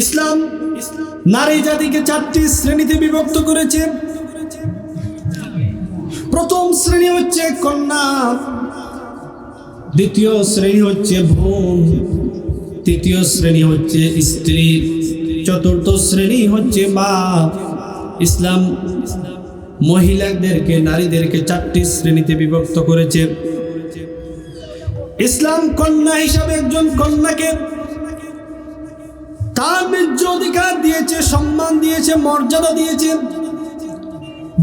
ইসলাম নারী জাতিকে চারটি শ্রেণীতে বিভক্ত করেছে। প্রথম শ্রেণি হচ্ছে কন্যা, দ্বিতীয় শ্রেণি হচ্ছে বোন, তৃতীয় শ্রেণি হচ্ছে স্ত্রী, চতুর্থ শ্রেণি হচ্ছে মা। ইসলাম মহিলাদেরকে, নারীদেরকে চারটি শ্রেণীতে বিভক্ত করেছে। ইসলাম কন্যা হিসাবে একজন কন্যাকে তার ন্যায্য অধিকার দিয়েছে, সম্মান দিয়েছে, মর্যাদা দিয়েছে,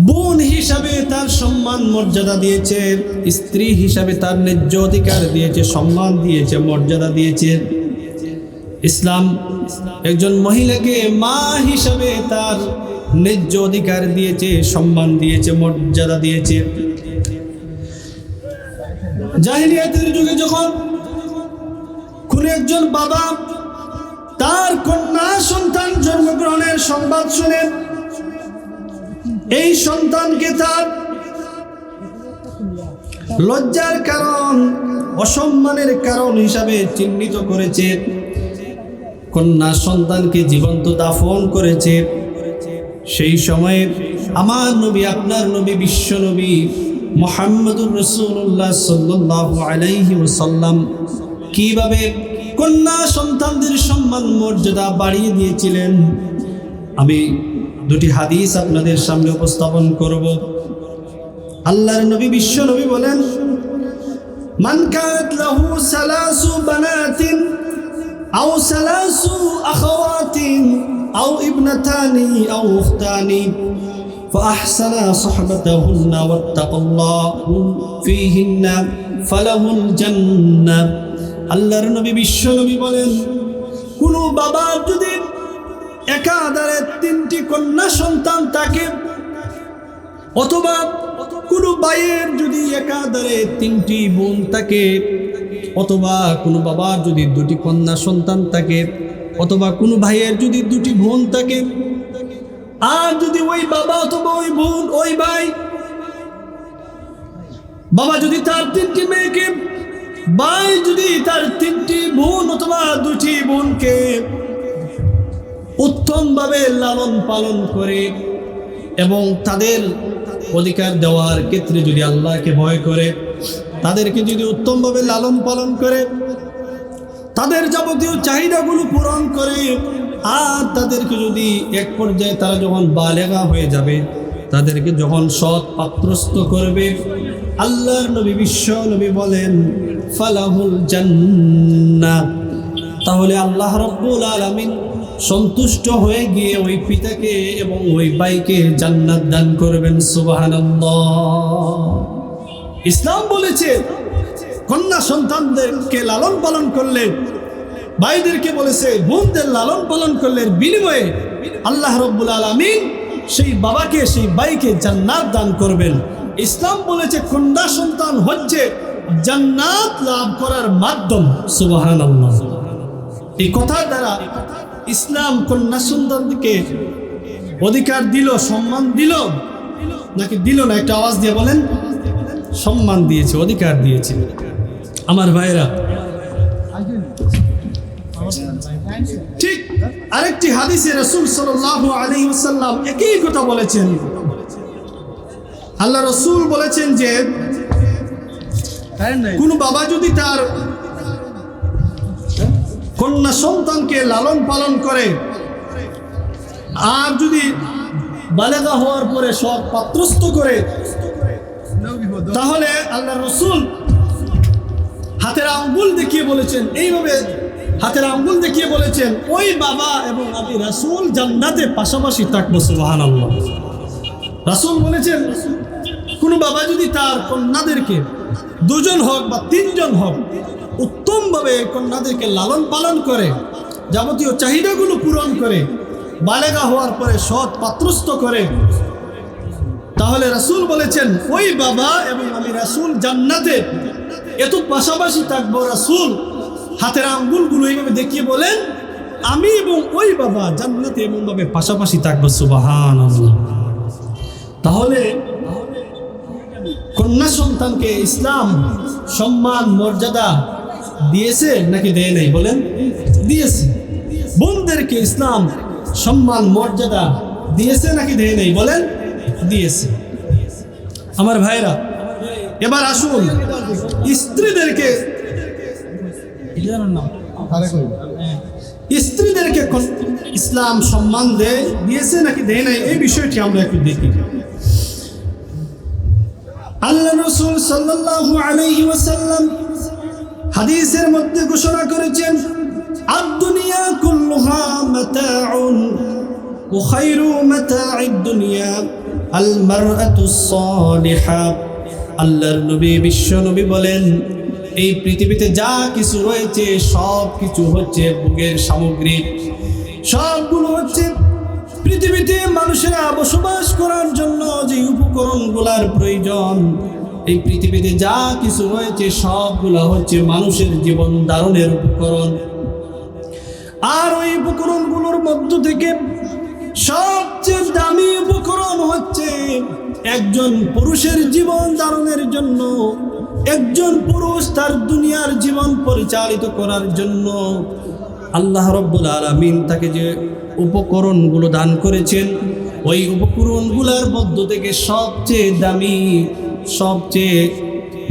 বোন হিসাবে তার সম্মান, মর্যাদা দিয়েছে, স্ত্রী হিসাবে তার ন্যায্য অধিকার দিয়েছে, সম্মান দিয়েছে, মর্যাদা দিয়েছে। ইসলাম একজন মহিলাকে মা হিসাবে তার ন্যায্য অধিকার দিয়েছে, সম্মান দিয়েছে, মর্যাদা দিয়েছে। জাহিলিয়াতের যুগে যখন কোন একজন বাবা তার কন্যা সন্তান জন্মগ্রহণের সংবাদ শুনে এই সন্তানকে তার লজ্জার কারণ, অসম্মানের কারণ হিসাবে চিহ্নিত করেছে। কন্যা সন্তানকে জীবন্ত দাফন করেছে। সেই সময়ে আমার নবী, আপনার নবী, বিশ্ব নবী মোহাম্মদুর রসুল্লাহ সাল্লাহ আলাইহি ওসাল্লাম কীভাবে কন্যা সন্তানদের সম্মান মর্যাদা বাড়িয়ে দিয়েছিলেন আমি দুটি হাদিস আপনাদের সামনে উপস্থাপন করব আল্লাহর নবী বিশ্ব নবী বলেন মান কানাত লাহু সালাসু বানাতিন আও সালাসু আখাওয়াতিন আও ইবনাতানি আও উখতানি فأحسن صحبتهن واتقى الله فيهن فله الجنة আল্লাহর নবী বিশ্ব নবী বলেন, কোন বাবা যদি একাধারে তিনটি কন্যা সন্তান থাকে, অথবা কোনো ভাইয়ের যদি একাধারে তিনটি বোন থাকে, অথবা কোনো বাবার যদি দুটি কন্যা সন্তান থাকে, অথবা কোনো ভাইয়ের যদি দুটি বোন থাকে, আর যদি ওই বাবা অথবা ওই বোন, ওই ভাই, বাবা যদি তার তিনটি মেয়েকে ভাই যদি তার তিনটি বোন অথবা দুটি বোনকে উত্তমভাবে লালন পালন করে এবং তাদের অধিকার দেওয়ার ক্ষেত্রে যদি আল্লাহকে ভয় করে, তাদেরকে যদি উত্তমভাবে লালন পালন করে, তাদের যাবতীয় চাহিদাগুলো পূরণ করে, আর তাদেরকে যদি এক পর্যায়ে তারা যখন বালেগা হয়ে যাবে, তাদেরকে যখন সৎ পাত্রস্থ করবে, আল্লাহর নবী বিশ্ব নবী বলেন ফালাহুল জান্নাত তাহলে আল্লাহ রব্বুল আলামিন সন্তুষ্ট হয়ে গিয়ে ওই পিতাকে এবং ওই ভাইকে জান্নাত দান করবেন, সুবহানাল্লাহ। ইসলাম বলেছে, কন্যা সন্তানদেরকে লালন পালন করলে, ভাইদেরকে বলেছে, বোনদের লালন পালন করলে বিনিময়ে আল্লাহ রব্বুল আলমিন সেই বাবাকে, সেই ভাইকে জান্নাত দান করবেন। ইসলাম বলেছে, কন্যা সন্তান হচ্ছে জান্নাত লাভ করার মাধ্যম সুবাহান এই কথার দ্বারা ইসলাম কন্যা সন্তানকে অধিকার দিল, সম্মান দিল, নাকি দিল না, একটা আওয়াজ দিয়ে বলেন, সম্মান দিয়েছে, অধিকার দিয়েছে। আমার ভাইরা ঠিক আরেকটি হাদিসে রসুল সাল্লাহ আলী সাল্লাম একই কথা বলেছেন। আল্লাহ রসুল বলেছেন যে কোন বাবা যদি তার কন্যা সন্তানকে লালন পালন করে, আর যদি বালেগা হওয়ার পরে সব পাত্রস্থ করে, তাহলে আল্লাহ রসুল হাতের আঙ্গুল দেখিয়ে বলেছেন, এইভাবে হাতের আঙ্গুল দেখিয়ে বলেছেন, ওই বাবা এবং আমি রাসুল জান্নাতে পাশাপাশি থাকব সুবাহান আল্লাহ রাসুল বলেছেন, কোনো বাবা যদি তার কন্যাদেরকে দুজন হোক বা তিনজন হোক, উত্তমভাবে কন্যাদেরকে লালন পালন করে, যাবতীয় চাহিদাগুলো পূরণ করে, বালেগা হওয়ার পরে সৎ পাত্রস্থ করে। তাহলে রাসুল বলেছেন, ওই বাবা এবং আমি রাসুল জান্নাতে। এত পাশাপাশি থাকব রাসুল, হাতের আঙ্গুলগুলো এইভাবে দেখিয়ে বলেন, আমি এবং ওই বাবা জান্নাতে এমনভাবে পাশাপাশি থাকব সুবাহান তাহলে কন্যা সন্তানকে ইসলাম, সম্মান, মর্যাদা দিয়েছে নাকি দেয় নাই বলেন? দিয়েছে। বোনদেরকে ইসলাম, সম্মান, মর্যাদা দিয়েছে নাকি দেয় নাই বলেন? দিয়েছে। আমার ভাইরা, এবার আসুন, স্ত্রীদেরকে স্ত্রীদেরকে ইসলাম, সম্মান দেয়, দিয়েছে নাকি দেয় নাই? এই বিষয়টি আমরা একটু দেখি। আল্লাহ রসুল সাল্লাল্লাহু আলাইহি ওয়াসাল্লাম হাদিসের মধ্যে ঘোষণা করেছেন, আদ-দুনিয়া কুল্লুহা মাতাউন মাতা'id দুনিয়া আল মারআতুস সালিহা আল্লাহর নবী, বিশ্ব নবী বলেন, এই পৃথিবীতে যা কিছু রয়েছে, সব কিছু হচ্ছে ভোগের সামগ্রী। সবগুলো হচ্ছে পৃথিবীতে মানুষেরা বসবাস করার জন্য যে উপকরণগুলার প্রয়োজন। এই পৃথিবীতে যা কিছু রয়েছে সবগুলো হচ্ছে মানুষের জীবন ধারণের উপকরণ। আর ওই উপকরণগুলোর মধ্য থেকে সবচেয়ে দামি উপকরণ হচ্ছে একজন পুরুষের জীবন ধারণের জন্য, একজন পুরুষ তার দুনিয়ার জীবন পরিচালিত করার জন্য। আল্লাহ রব্বুল আলমিন তাকে যে উপকরণগুলো দান করেছেন ওই উপকরণগুলোর মধ্য থেকে সবচেয়ে দামি, সবচেয়ে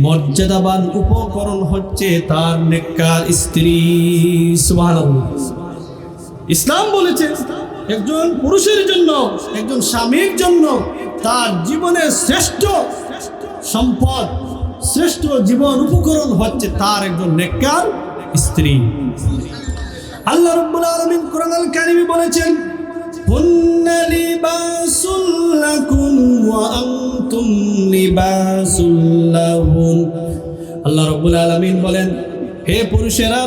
মর্যাদাবান উপকরণ হচ্ছে তার নেককার স্ত্রী। ইসলাম বলেছে, একজন পুরুষের জন্য, একজন স্বামীর জন্য তার জীবনের শ্রেষ্ঠ সম্পদ, শ্রেষ্ঠ জীবন উপকরণ হচ্ছে তার একজন নেককার স্ত্রী। আল্লাহ রাব্বুল আলামিন কোরআন কারিমে বলেছেন লিবাসুল লাকুম ওয়া আনতুম লিবাসুল লাহুন আল্লাহ রাব্বুল আলামিন বলেন, হে পুরুষেরা,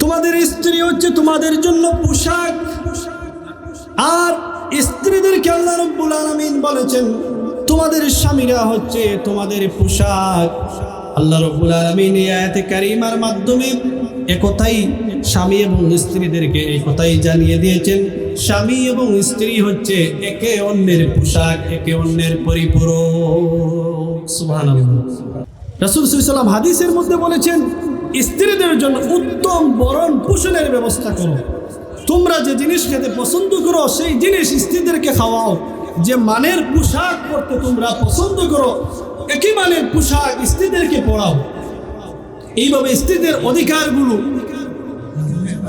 তোমাদের স্ত্রী হচ্ছে তোমাদের জন্য পোশাক। আর স্ত্রীদেরকে আল্লাহ রব্বুল আলামিন বলেছেন, তোমাদের স্বামীরা হচ্ছে তোমাদের পোশাক। আল্লাহ রব্বুল আলামিন এই আয়াতে কারিমার মাধ্যমে একথাই স্বামী এবং স্ত্রীদেরকে এই কথাই জানিয়ে দিয়েছেন। স্বামী এবং স্ত্রী হচ্ছে একে অন্যের পোশাক, একে অন্যের পরিপূরক। সুবহানাল্লাহ। রাসূল হাদিসের মধ্যে বলেছেন, স্ত্রীদের জন্য উত্তম বরণ পোষণের ব্যবস্থা করো। তোমরা যে জিনিস খেতে পছন্দ করো, সেই জিনিস স্ত্রীদেরকে খাওয়াও। যে মানের পোশাক পরতে তোমরা পছন্দ করো, একই মানের পোশাক স্ত্রীদেরকে পরাও। এইভাবে স্ত্রীদের অধিকারগুলো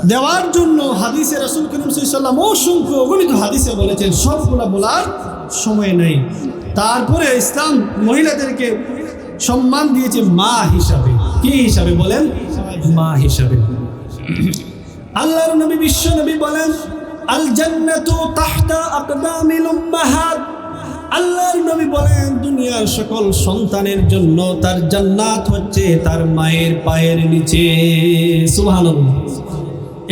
দেওয়ার জন্য হাদিসে রাসুল করিম সাল্লাম অসংখ্য অগণিত হাদিসে বলেছেন, সবগুলা বলার সময় নেই। তারপরে ইসলাম মহিলাদেরকে সম্মান দিয়েছে মা হিসাবে। কি হিসাবে বলেন? মা হিসাবে। আল্লাহর নবী বিশ্ব নবী বলেন আল জান্নাতু তাহতা আকদামিল আল্লাহর নবী বলেন, দুনিয়ার সকল সন্তানের জন্য তার জান্নাত হচ্ছে তার মায়ের পায়ের নিচে। সুবহানাল্লাহ।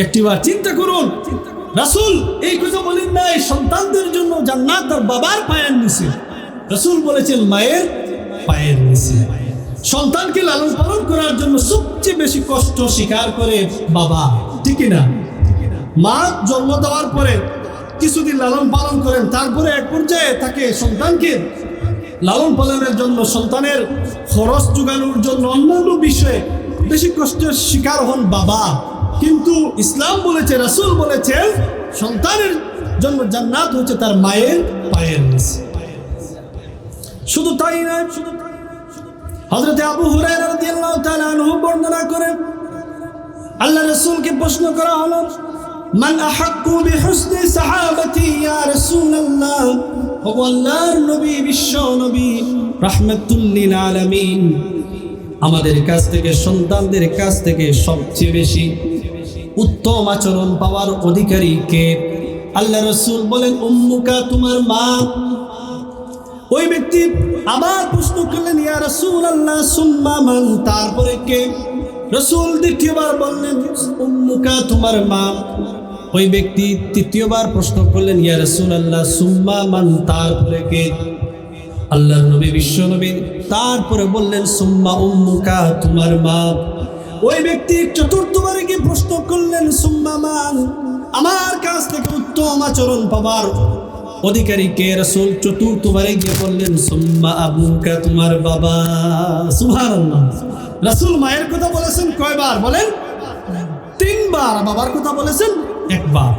একটিবার চিন্তা করুন, রাসূল এই কথা বলেন নাই, সন্তানদের জন্য জান্নাত তার বাবার পায়ের নিচে। রাসূল বলেছেন, মায়ের পায়ের নিচে। সন্তানকে লালন পালন করার জন্য সবচেয়ে বেশি কষ্ট স্বীকার করে বাবা, ঠিক না মা জন্ম দেওয়ার পরে কিছুদিন লালন পালন করেন, তারপরে এক পর্যায়ে তাকে সন্তানকে লালন পালনের জন্য সন্তানের খরচ যোগানোর জন্য অন্যান্য বিষয়ে বেশি কষ্টের শিকার হন বাবা। কিন্তু ইসলাম বলেছে, রাসূল বলেছে, সন্তানের জন্য জান্নাত হচ্ছে তার মায়ের পায়ের শুধু তাই নয় শুধু হজরতে আবু হুরায়রা রাদিয়াল্লাহু তাআলা বর্ণনা করেন, আল্লাহ রাসূলকে প্রশ্ন করা হলো মান আহাক্কু বিহুসনি সাহাবাতি ইয়া রাসূলুল্লাহ ও আল্লাহর নবী, বিশ্ব নবী, রাহমাতুল লিল আলামিন। আমাদের কাছ থেকে, সন্তানদের কাছ থেকে সবচেয়ে বেশি উত্তম আচরণ পাওয়ার অধিকারী কে? আল্লাহ রসুল বলেন, উম্মুকা, তোমার মা। ওই ব্যক্তি আবার প্রশ্ন করলেন, ইয়া রসুল আল্লাহ সুম্মা মান? তারপরে কে? রসুল দ্বিতীয়বার বললেন, উম্মুকা, তোমার মা। ওই ব্যক্তি তৃতীয়বার প্রশ্ন করলেন, ইয়া রসুল আল্লাহ সুম্মা মান তারপরে কে? আল্লাহর নবী, বিশ্ব নবী। তারপরে বললেন, সুম্মা উম্মুকা, তোমার মা। ওই ব্যক্তি চতুর্থবারে গিয়ে প্রশ্ন করলেন, সুম্মা মান? আমার কাছ থেকে উত্তম আচরণ পাবার অধিকারী কে? রসুল চতুর্থবারে গিয়ে বললেন, সুম্মা আবুকা, তোমার বাবা। সুবহানাল্লাহ। রাসূল মায়ের কথা বলেছেন কয়বার বলেন? তিনবার। বাবার কথা বলেছেন একবার।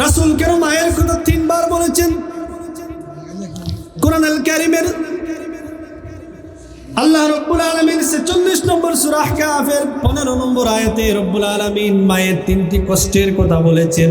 রাসূল কেন মায়ের কথা তিনবার বলেছেন? কোরআন আল কারিমের আল্লাহ রব্বুল আলমিন ছেচল্লিশ নম্বর সুরাহ কাফের পনেরো নম্বর আয়াতে রব্বুল আলমিন মায়ের তিনটি কষ্টের কথা বলেছেন।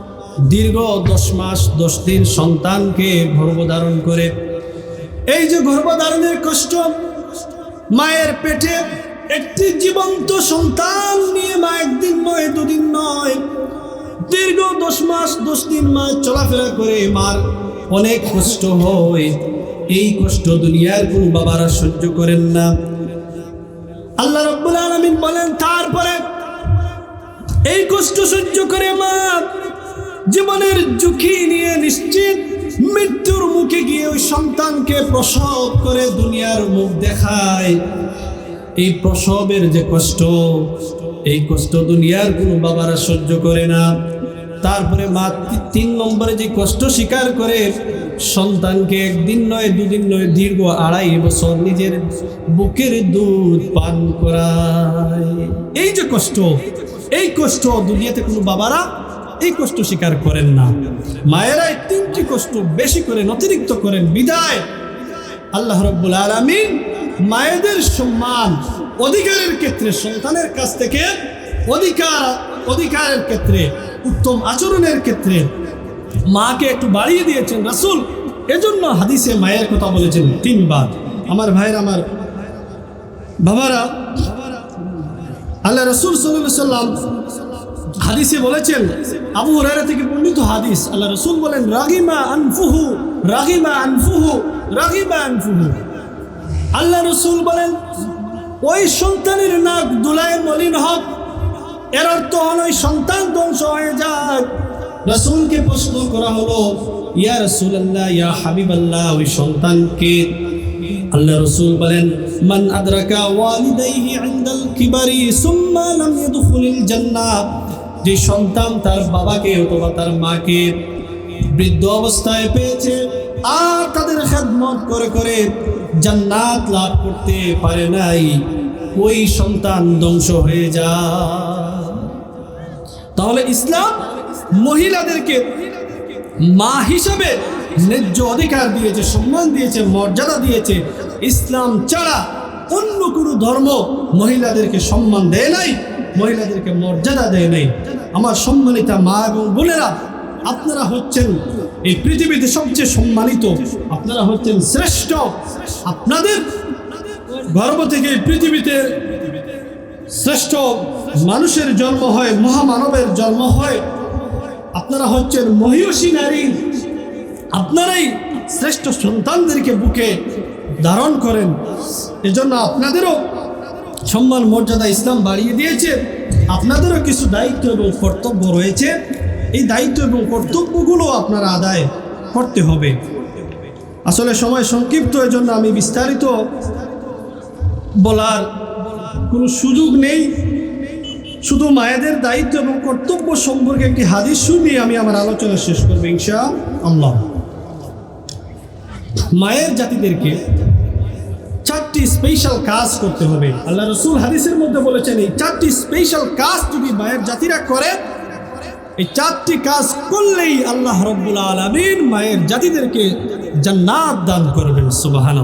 দীর্ঘ দশ মাস, দশ দিন সন্তানকে গর্ভধারণ করে। এই যে গর্ভধারণের কষ্ট, মায়ের পেটে একটি জীবন্ত সন্তান নিয়ে মা একদিন নয়, দুদিন নয়। দীর্ঘ দশ মাস, দশ দিন মা চলাফেরা করে মার অনেক কষ্ট হয়। এই কষ্ট দুনিয়ার কোন বাবারা সহ্য করেন না। আল্লাহ রব্বুল আলমিন বলেন, তারপরে এই কষ্ট সহ্য করে মা জীবনের ঝুঁকি নিয়ে নিশ্চিত, মৃত্যুর মুখে গিয়ে ওই সন্তানকে প্রসব করে দুনিয়ার মুখ দেখায়। এই প্রসবের যে কষ্ট, এই কষ্ট দুনিয়ার কোনো বাবারা সহ্য করে না। তারপরে মা তিন নম্বরে যে কষ্ট স্বীকার করে, সন্তানকে একদিন নয়, দুদিন নয়, দীর্ঘ আড়াই বছর নিজের বুকের দুধ পান করায়। এই যে কষ্ট, এই কষ্ট দুনিয়াতে কোনো বাবারা এই কষ্ট স্বীকার করেন না। মায়েরা এই তিনটি কষ্ট বেশি করেন অতিরিক্ত করেন। বিদায়। আল্লাহ রব্বুল আলমিন মায়েদের সম্মান অধিকারের ক্ষেত্রে, সন্তানের কাছ থেকে অধিকার, অধিকারের ক্ষেত্রে, উত্তম আচরণের ক্ষেত্রে মাকে একটু বাড়িয়ে দিয়েছেন রাসূল। এজন্য হাদিসে মায়ের কথা বলেছেন তিনবার। আমার ভাইয়ের, আমার বাবারা, আল্লাহ রসুল সাল্লাম হাদিসে বলেছেন, আবু হুরায়রা থেকে বর্ণিত হাদিস, আল্লাহ রসুল বলেন, রাগিমা আনফুহু রাগিমা আনফুহু রাগিমা আনফুহু। আল্লাহ রসুল বলেন, ওই সন্তানের নাক দুলায় মলিন হক, এর অর্থ হল ওই সন্তান ধ্বংস হয়ে যায় রসুলকে প্রশ্ন করা হলো, ইয়া রসুল আল্লাহ ইয়া হাবিব আল্লাহ ওই সন্তানকে? আল্লাহ রসুল বলেন, মান আদরাকা ওয়ালিদাইহি ইনদাল কিবারি, সুম্মা লাম ইয়াদখুলিল জান্নাহ। যে সন্তান তার বাবাকে অথবা তার মাকে বৃদ্ধ অবস্থায় পেয়েছে, আর তাদের খেদমত করে করে জান্নাত লাভ করতে পারে নাই, ওই সন্তান ধ্বংস হয়ে যায়। তাহলে ইসলাম মহিলাদেরকে মা হিসাবে ন্যায্য অধিকার দিয়েছে, সম্মান দিয়েছে, মর্যাদা দিয়েছে। ইসলাম ছাড়া অন্য কোনো ধর্ম মহিলাদেরকে সম্মান দেয় নাই। মহিলাদেরকে মর্যাদা দেয় নাই। আমার সম্মানিতা মা এবং বোনেরা, আপনারা হচ্ছেন এই পৃথিবীতে সবচেয়ে সম্মানিত। আপনারা হচ্ছেন শ্রেষ্ঠ। আপনাদের গর্ব থেকে পৃথিবীতে শ্রেষ্ঠ মানুষের জন্ম হয়, মহামানবের জন্ম হয়। আপনারা হচ্ছেন মহিষী নারী। আপনারাই শ্রেষ্ঠ সন্তানদেরকে বুকে ধারণ করেন। এজন্য আপনাদেরও সম্মান, মর্যাদা ইসলাম বাড়িয়ে দিয়েছে। আপনাদেরও কিছু দায়িত্ব এবং কর্তব্য রয়েছে। এই দায়িত্ব এবং কর্তব্যগুলো আপনারা আদায় করতে হবে। আসলে সময় সংক্ষিপ্ত এর জন্য আমি বিস্তারিত বলার কোনো সুযোগ নেই। শুধু মায়েদের দায়িত্ব এবং কর্তব্য সম্পর্কে একটি হাদিস শুনিয়ে আমি আমার আলোচনা শেষ করব ইনশা আল্লাহ মায়ের জাতিদেরকে চারটি স্পেশাল কাজ করতে হবে। আল্লাহ রসুল হাদিসের মধ্যে বলেছেন, এই চারটি স্পেশাল কাজ যদি মায়ের জাতিরা করে, এই চারটি কাজ করলেই আল্লাহ রব্বুল আলমিন মায়ের জাতিদেরকে জান্নাত দান করবেন সুবাহান